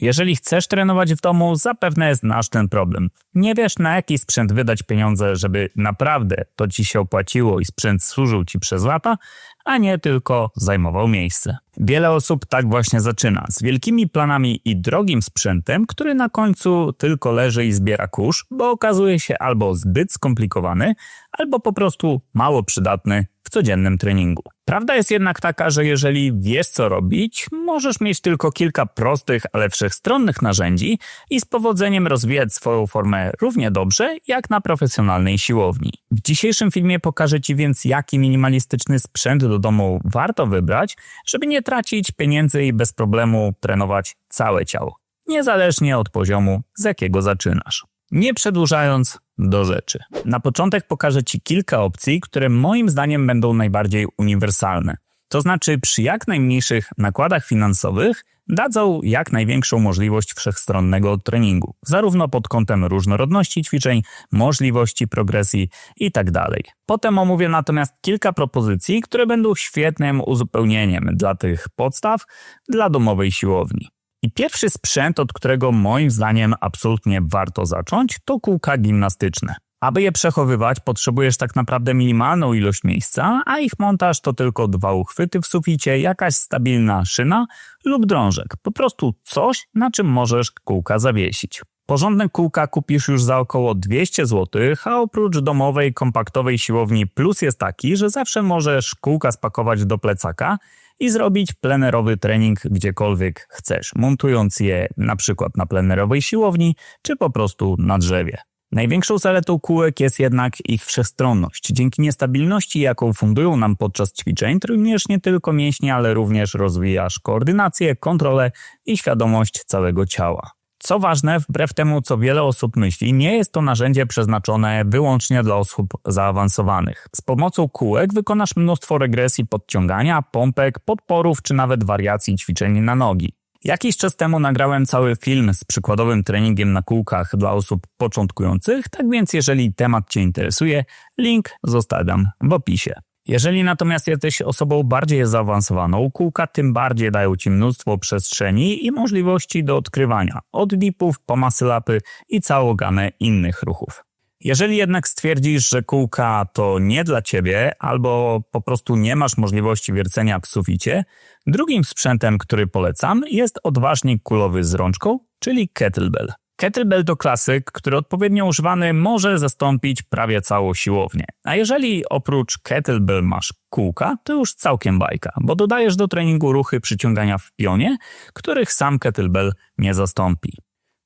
Jeżeli chcesz trenować w domu, zapewne znasz ten problem. Nie wiesz na jaki sprzęt wydać pieniądze, żeby naprawdę to ci się opłaciło i sprzęt służył ci przez lata, a nie tylko zajmował miejsce. Wiele osób tak właśnie zaczyna, z wielkimi planami i drogim sprzętem, który na końcu tylko leży i zbiera kurz, bo okazuje się albo zbyt skomplikowany, albo po prostu mało przydatny w codziennym treningu. Prawda jest jednak taka, że jeżeli wiesz co robić, możesz mieć tylko kilka prostych, ale wszechstronnych narzędzi i z powodzeniem rozwijać swoją formę równie dobrze jak na profesjonalnej siłowni. W dzisiejszym filmie pokażę Ci więc jaki minimalistyczny sprzęt do domu warto wybrać, żeby nie tracić pieniędzy i bez problemu trenować całe ciało, niezależnie od poziomu z jakiego zaczynasz. Nie przedłużając, do rzeczy. Na początek pokażę Ci kilka opcji, które moim zdaniem będą najbardziej uniwersalne. To znaczy, przy jak najmniejszych nakładach finansowych dadzą jak największą możliwość wszechstronnego treningu, zarówno pod kątem różnorodności ćwiczeń, możliwości progresji itd. Tak Potem omówię natomiast kilka propozycji, które będą świetnym uzupełnieniem dla tych podstaw dla domowej siłowni. I pierwszy sprzęt, od którego moim zdaniem absolutnie warto zacząć, to kółka gimnastyczne. Aby je przechowywać, potrzebujesz tak naprawdę minimalną ilość miejsca, a ich montaż to tylko dwa uchwyty w suficie, jakaś stabilna szyna lub drążek. Po prostu coś, na czym możesz kółka zawiesić. Porządne kółka kupisz już za około 200 zł, a oprócz domowej, kompaktowej siłowni plus jest taki, że zawsze możesz kółka spakować do plecaka i zrobić plenerowy trening gdziekolwiek chcesz, montując je na przykład na plenerowej siłowni czy po prostu na drzewie. Największą zaletą kółek jest jednak ich wszechstronność. Dzięki niestabilności, jaką fundują nam podczas ćwiczeń, trenujesz nie tylko mięśnie, ale również rozwijasz koordynację, kontrolę i świadomość całego ciała. Co ważne, wbrew temu, co wiele osób myśli, nie jest to narzędzie przeznaczone wyłącznie dla osób zaawansowanych. Z pomocą kółek wykonasz mnóstwo regresji podciągania, pompek, podporów czy nawet wariacji ćwiczeń na nogi. Jakiś czas temu nagrałem cały film z przykładowym treningiem na kółkach dla osób początkujących, tak więc jeżeli temat Cię interesuje, link zostawiam w opisie. Jeżeli natomiast jesteś osobą bardziej zaawansowaną, kółka tym bardziej dają Ci mnóstwo przestrzeni i możliwości do odkrywania, od dipów po masylapy i całą gamę innych ruchów. Jeżeli jednak stwierdzisz, że kółka to nie dla Ciebie albo po prostu nie masz możliwości wiercenia w suficie, drugim sprzętem, który polecam jest odważnik kulowy z rączką, czyli kettlebell. Kettlebell to klasyk, który odpowiednio używany może zastąpić prawie całą siłownię. A jeżeli oprócz kettlebell masz kółka, to już całkiem bajka, bo dodajesz do treningu ruchy przyciągania w pionie, których sam kettlebell nie zastąpi.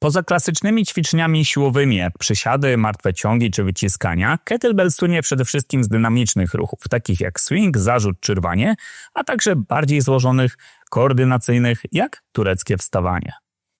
Poza klasycznymi ćwiczeniami siłowymi jak przysiady, martwe ciągi czy wyciskania, kettlebell słynie przede wszystkim z dynamicznych ruchów, takich jak swing, zarzut czy rwanie, a także bardziej złożonych, koordynacyjnych jak tureckie wstawanie.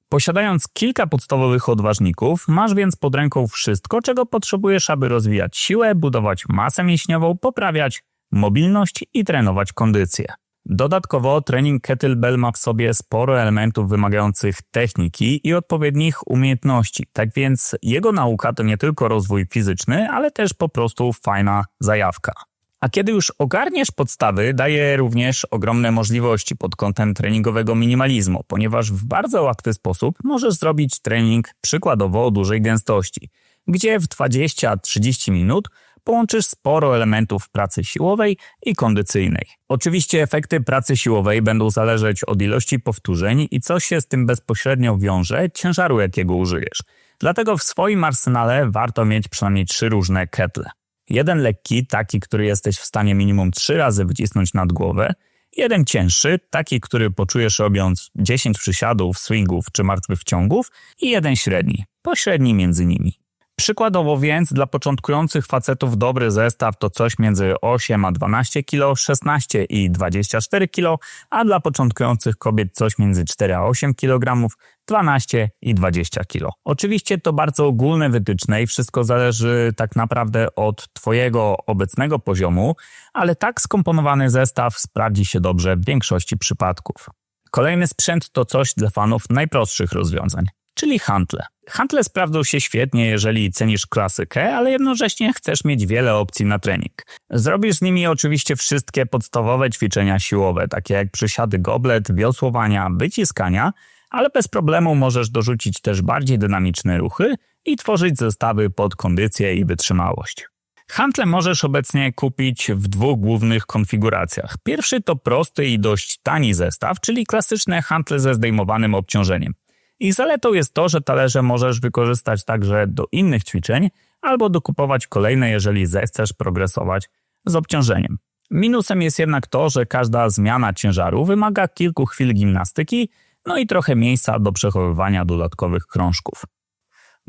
Posiadając kilka podstawowych odważników, masz więc pod ręką wszystko, czego potrzebujesz, aby rozwijać siłę, budować masę mięśniową, poprawiać mobilność i trenować kondycję. Dodatkowo trening kettlebell ma w sobie sporo elementów wymagających techniki i odpowiednich umiejętności, tak więc jego nauka to nie tylko rozwój fizyczny, ale też po prostu fajna zajawka. A kiedy już ogarniesz podstawy, daje również ogromne możliwości pod kątem treningowego minimalizmu, ponieważ w bardzo łatwy sposób możesz zrobić trening przykładowo o dużej gęstości, gdzie w 20-30 minut połączysz sporo elementów pracy siłowej i kondycyjnej. Oczywiście efekty pracy siłowej będą zależeć od ilości powtórzeń i co się z tym bezpośrednio wiąże, ciężaru jakiego użyjesz. Dlatego w swoim arsenale warto mieć przynajmniej trzy różne ketle. Jeden lekki, taki, który jesteś w stanie minimum 3 razy wycisnąć nad głowę. Jeden cięższy, taki, który poczujesz robiąc 10 przysiadów, swingów czy martwych ciągów. I jeden średni, pośredni między nimi. Przykładowo więc dla początkujących facetów dobry zestaw to coś między 8 a 12 kg, 16 i 24 kg, a dla początkujących kobiet coś między 4 a 8 kg, 12 i 20 kg. Oczywiście to bardzo ogólne wytyczne i wszystko zależy tak naprawdę od Twojego obecnego poziomu, ale tak skomponowany zestaw sprawdzi się dobrze w większości przypadków. Kolejny sprzęt to coś dla fanów najprostszych rozwiązań, czyli hantle. Hantle sprawdzą się świetnie, jeżeli cenisz klasykę, ale jednocześnie chcesz mieć wiele opcji na trening. Zrobisz z nimi oczywiście wszystkie podstawowe ćwiczenia siłowe, takie jak przysiady goblet, wiosłowania, wyciskania, ale bez problemu możesz dorzucić też bardziej dynamiczne ruchy i tworzyć zestawy pod kondycję i wytrzymałość. Hantle możesz obecnie kupić w dwóch głównych konfiguracjach. Pierwszy to prosty i dość tani zestaw, czyli klasyczne hantle ze zdejmowanym obciążeniem. Ich zaletą jest to, że talerze możesz wykorzystać także do innych ćwiczeń albo dokupować kolejne, jeżeli zechcesz progresować z obciążeniem. Minusem jest jednak to, że każda zmiana ciężaru wymaga kilku chwil gimnastyki, no i trochę miejsca do przechowywania dodatkowych krążków.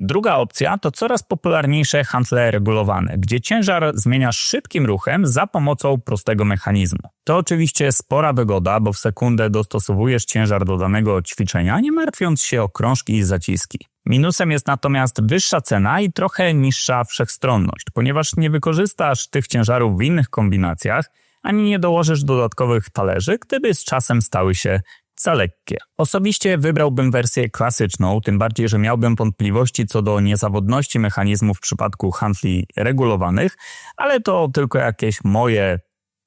Druga opcja to coraz popularniejsze handle regulowane, gdzie ciężar zmieniasz szybkim ruchem za pomocą prostego mechanizmu. To oczywiście spora wygoda, bo w sekundę dostosowujesz ciężar do danego ćwiczenia, nie martwiąc się o krążki i zaciski. Minusem jest natomiast wyższa cena i trochę niższa wszechstronność, ponieważ nie wykorzystasz tych ciężarów w innych kombinacjach, ani nie dołożysz dodatkowych talerzy, gdyby z czasem stały się za lekkie. Osobiście wybrałbym wersję klasyczną, tym bardziej, że miałbym wątpliwości co do niezawodności mechanizmu w przypadku handli regulowanych, ale to tylko jakieś moje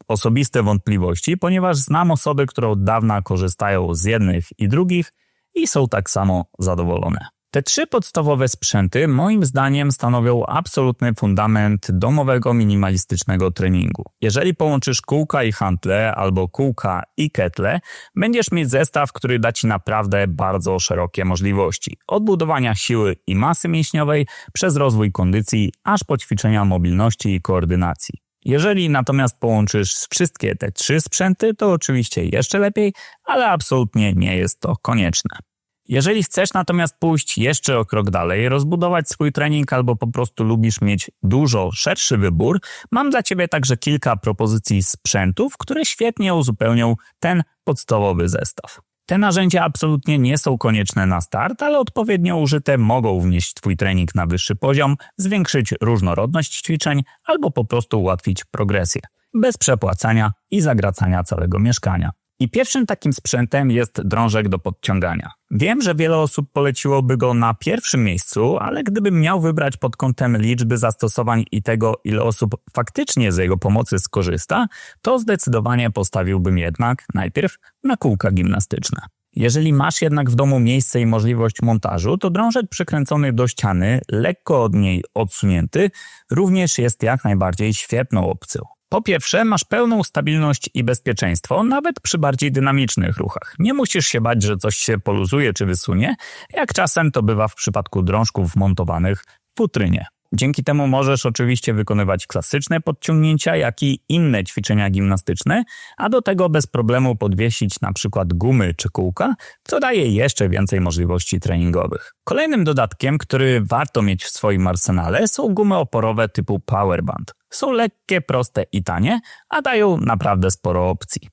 osobiste wątpliwości, ponieważ znam osoby, które od dawna korzystają z jednych i drugich i są tak samo zadowolone. Te trzy podstawowe sprzęty moim zdaniem stanowią absolutny fundament domowego minimalistycznego treningu. Jeżeli połączysz kółka i hantle albo kółka i ketle, będziesz mieć zestaw, który da Ci naprawdę bardzo szerokie możliwości. Od budowania siły i masy mięśniowej przez rozwój kondycji, aż po ćwiczenia mobilności i koordynacji. Jeżeli natomiast połączysz wszystkie te trzy sprzęty, to oczywiście jeszcze lepiej, ale absolutnie nie jest to konieczne. Jeżeli chcesz natomiast pójść jeszcze o krok dalej, rozbudować swój trening albo po prostu lubisz mieć dużo szerszy wybór, mam dla Ciebie także kilka propozycji sprzętów, które świetnie uzupełnią ten podstawowy zestaw. Te narzędzia absolutnie nie są konieczne na start, ale odpowiednio użyte mogą wnieść Twój trening na wyższy poziom, zwiększyć różnorodność ćwiczeń albo po prostu ułatwić progresję, bez przepłacania i zagracania całego mieszkania. I pierwszym takim sprzętem jest drążek do podciągania. Wiem, że wiele osób poleciłoby go na pierwszym miejscu, ale gdybym miał wybrać pod kątem liczby zastosowań i tego, ile osób faktycznie z jego pomocy skorzysta, to zdecydowanie postawiłbym jednak najpierw na kółka gimnastyczne. Jeżeli masz jednak w domu miejsce i możliwość montażu, to drążek przykręcony do ściany, lekko od niej odsunięty, również jest jak najbardziej świetną opcją. Po pierwsze, masz pełną stabilność i bezpieczeństwo, nawet przy bardziej dynamicznych ruchach. Nie musisz się bać, że coś się poluzuje czy wysunie, jak czasem to bywa w przypadku drążków montowanych w futrynie. Dzięki temu możesz oczywiście wykonywać klasyczne podciągnięcia, jak i inne ćwiczenia gimnastyczne, a do tego bez problemu podwiesić na przykład gumy czy kółka, co daje jeszcze więcej możliwości treningowych. Kolejnym dodatkiem, który warto mieć w swoim arsenale są gumy oporowe typu Powerband. Są lekkie, proste i tanie, a dają naprawdę sporo opcji.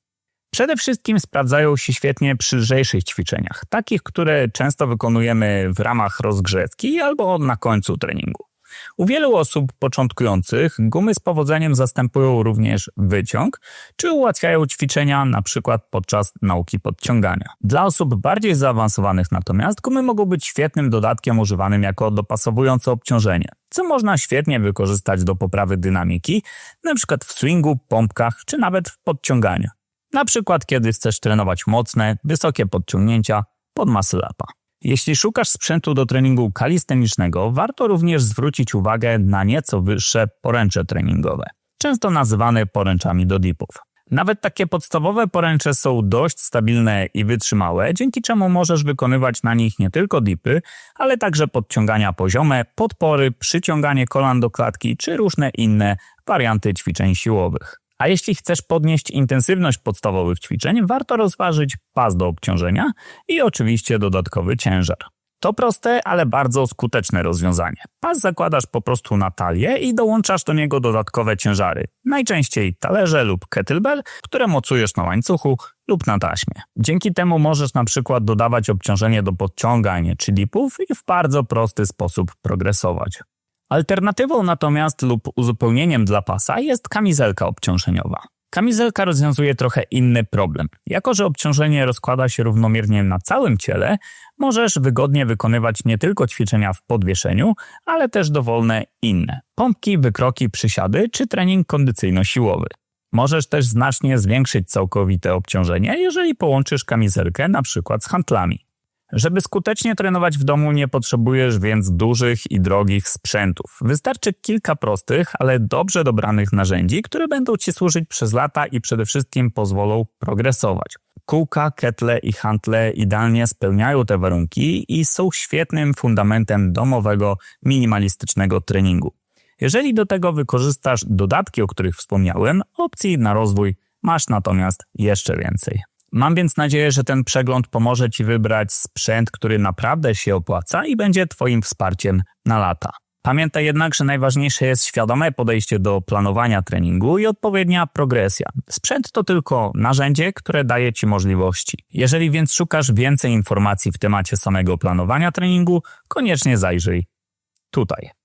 Przede wszystkim sprawdzają się świetnie przy lżejszych ćwiczeniach, takich, które często wykonujemy w ramach rozgrzewki albo na końcu treningu. U wielu osób początkujących gumy z powodzeniem zastępują również wyciąg, czy ułatwiają ćwiczenia przykład podczas nauki podciągania. Dla osób bardziej zaawansowanych natomiast gumy mogą być świetnym dodatkiem używanym jako dopasowujące obciążenie, co można świetnie wykorzystać do poprawy dynamiki, na przykład w swingu, pompkach czy nawet w podciąganiu. Na przykład kiedy chcesz trenować mocne, wysokie podciągnięcia pod muscle upa. Jeśli szukasz sprzętu do treningu kalistenicznego, warto również zwrócić uwagę na nieco wyższe poręcze treningowe, często nazywane poręczami do dipów. Nawet takie podstawowe poręcze są dość stabilne i wytrzymałe, dzięki czemu możesz wykonywać na nich nie tylko dipy, ale także podciągania poziome, podpory, przyciąganie kolan do klatki czy różne inne warianty ćwiczeń siłowych. A jeśli chcesz podnieść intensywność podstawowych ćwiczeń, warto rozważyć pas do obciążenia i oczywiście dodatkowy ciężar. To proste, ale bardzo skuteczne rozwiązanie. Pas zakładasz po prostu na talię i dołączasz do niego dodatkowe ciężary. Najczęściej talerze lub kettlebell, które mocujesz na łańcuchu lub na taśmie. Dzięki temu możesz na przykład dodawać obciążenie do podciągań czy dipów i w bardzo prosty sposób progresować. Alternatywą natomiast lub uzupełnieniem dla pasa jest kamizelka obciążeniowa. Kamizelka rozwiązuje trochę inny problem. Jako, że obciążenie rozkłada się równomiernie na całym ciele, możesz wygodnie wykonywać nie tylko ćwiczenia w podwieszeniu, ale też dowolne inne. Pompki, wykroki, przysiady czy trening kondycyjno-siłowy. Możesz też znacznie zwiększyć całkowite obciążenie, jeżeli połączysz kamizelkę przykład z hantlami. Żeby skutecznie trenować w domu nie potrzebujesz więc dużych i drogich sprzętów. Wystarczy kilka prostych, ale dobrze dobranych narzędzi, które będą Ci służyć przez lata i przede wszystkim pozwolą progresować. Kółka, ketle i hantle idealnie spełniają te warunki i są świetnym fundamentem domowego, minimalistycznego treningu. Jeżeli do tego wykorzystasz dodatki, o których wspomniałem, opcji na rozwój masz natomiast jeszcze więcej. Mam więc nadzieję, że ten przegląd pomoże Ci wybrać sprzęt, który naprawdę się opłaca i będzie Twoim wsparciem na lata. Pamiętaj jednak, że najważniejsze jest świadome podejście do planowania treningu i odpowiednia progresja. Sprzęt to tylko narzędzie, które daje Ci możliwości. Jeżeli więc szukasz więcej informacji w temacie samego planowania treningu, koniecznie zajrzyj tutaj.